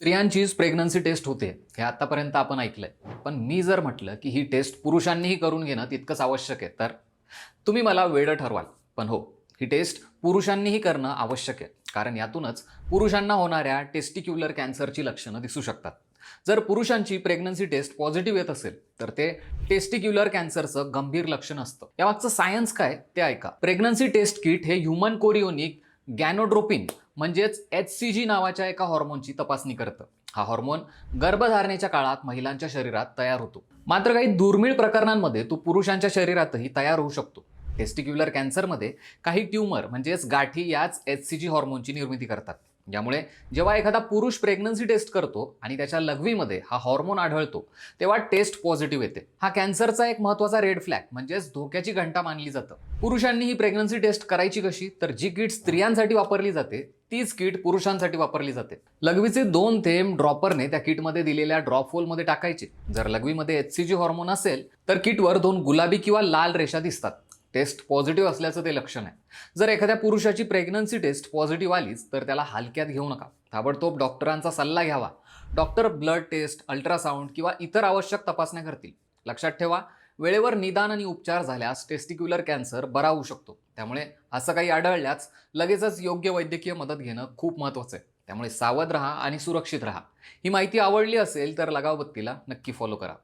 स्त्रियांचीच pregnancy taste होते हे आतापर्यंत आपण ऐकलंय. पण मी जर म्हटलं की ही टेस्ट पुरुषांनीही करून घेणं तितकंच आवश्यक आहे तर? तुम्ही मला वेळ ठरवाल पण हो ही टेस्ट पुरुषांनीही करणं आवश्यक आहे. कारण यातूनच पुरुषांना होणाऱ्या टेस्टिक्युलर कॅन्सरची लक्षणं दिसू शकतात. जर पुरुषांची प्रेग्नन्सी टेस्ट पॉझिटिव्ह येत असेल तर ते टेस्टिक्युलर कॅन्सरचं गंभीर लक्षण असतं. यामागचं सायन्स काय? ते ऐका. प्रेग्नन्सी टेस्ट किट हे ह्युमन कोरिओनिक गॅनोड्रोपिन म्हणजेच एच सी जी नावाच्या एका हॉर्मोनची तपासणी करतं. हा हॉर्मोन गर्भधारणेच्या काळात महिलांच्या शरीरात तयार होतो. मात्र काही दुर्मिळ प्रकरणांमध्ये तो पुरुषांच्या शरीरातही तयार होऊ शकतो. टेस्टिक्युलर कॅन्सरमध्ये काही ट्यूमर म्हणजेच गाठी याच एच सी जी हॉर्मोनची निर्मिती करतात. यामुळे जेव्हा एखादा पुरुष प्रेग्नन्सी टेस्ट करतो आणि त्याच्या लघवीमध्ये हा हॉर्मोन आढळतो तेव्हा टेस्ट पॉझिटिव्ह येते. हा कॅन्सरचा एक महत्त्वाचा रेड फ्लॅग म्हणजेच धोक्याची घंटा मानली जातं. पुरुषांनी ही प्रेग्नन्सी टेस्ट करायची कशी? तर जी किट स्त्रियांसाठी वापरली जाते तीच किट पुरुषांसाठी वापरली जाते. लघवीचे दोन थेंब ड्रॉपरने त्या किटमध्ये दिलेल्या ड्रॉप होलमध्ये टाकायचे. जर लघवीमध्ये एच सी जी हॉर्मोन असेल तर किटवर दोन गुलाबी किंवा लाल रेषा दिसतात. टेस्ट पॉझिटिव्ह असल्याचं ते लक्षण आहे. जर एखाद्या पुरुषाची प्रेग्नन्सी टेस्ट पॉझिटिव्ह आलीच तर त्याला हलक्यात घेऊ नका. ताबडतोब डॉक्टरांचा सल्ला घ्यावा. डॉक्टर ब्लड टेस्ट अल्ट्रासाऊंड किंवा इतर आवश्यक तपासण्या करतील. लक्षात ठेवा वेळेवर निदान आणि उपचार झाल्यास टेस्टिक्युलर कॅन्सर बरा होऊ शकतो. त्यामुळे असं काही आढळल्यास लगेचच योग्य वैद्यकीय मदत घेणं खूप महत्त्वाचं आहे. त्यामुळे सावध राहा आणि सुरक्षित राहा. ही माहिती आवडली असेल तर लगावबत्तीला नक्की फॉलो करा.